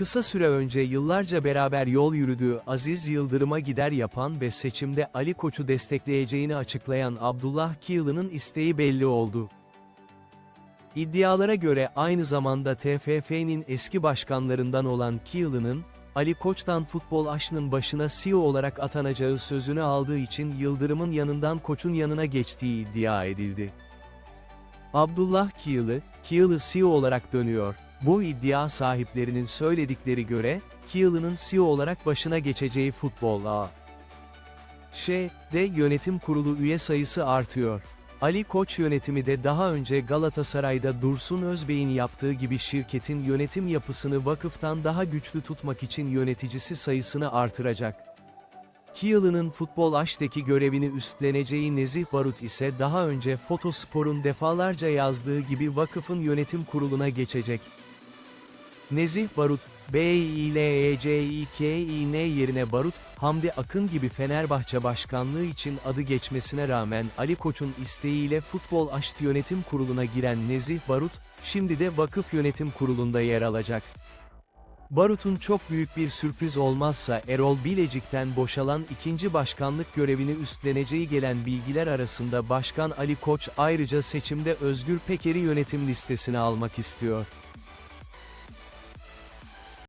Kısa süre önce yıllarca beraber yol yürüdüğü Aziz Yıldırım'a gider yapan ve seçimde Ali Koç'u destekleyeceğini açıklayan Abdullah Kiyılı'nın isteği belli oldu. İddialara göre aynı zamanda TFF'nin eski başkanlarından olan Kiyılı'nın, Ali Koç'tan futbol aşının başına CEO olarak atanacağı sözünü aldığı için Yıldırım'ın yanından Koç'un yanına geçtiği iddia edildi. Abdullah Kiyılı, Kiyılı CEO olarak dönüyor. Bu iddia sahiplerinin söyledikleri göre, Kiyılı'nın CEO olarak başına geçeceği futbol ağı. Ş'de yönetim kurulu üye sayısı artıyor. Ali Koç yönetimi de daha önce Galatasaray'da Dursun Özbey'in yaptığı gibi şirketin yönetim yapısını vakıftan daha güçlü tutmak için yöneticisi sayısını artıracak. Kiyılı'nın futbol aşteki görevini üstleneceği Nezih Barut ise daha önce Fotospor'un defalarca yazdığı gibi vakıfın yönetim kuruluna geçecek. Nezih Barut, B I L E C İ K İ N yerine Barut, Hamdi Akın gibi Fenerbahçe başkanlığı için adı geçmesine rağmen Ali Koç'un isteğiyle Futbol Aşt Yönetim Kurulu'na giren Nezih Barut, şimdi de Vakıf Yönetim Kurulu'nda yer alacak. Barut'un çok büyük bir sürpriz olmazsa Erol Bilecik'ten boşalan ikinci başkanlık görevini üstleneceği gelen bilgiler arasında Başkan Ali Koç ayrıca seçimde Özgür Peker'i yönetim listesine almak istiyor.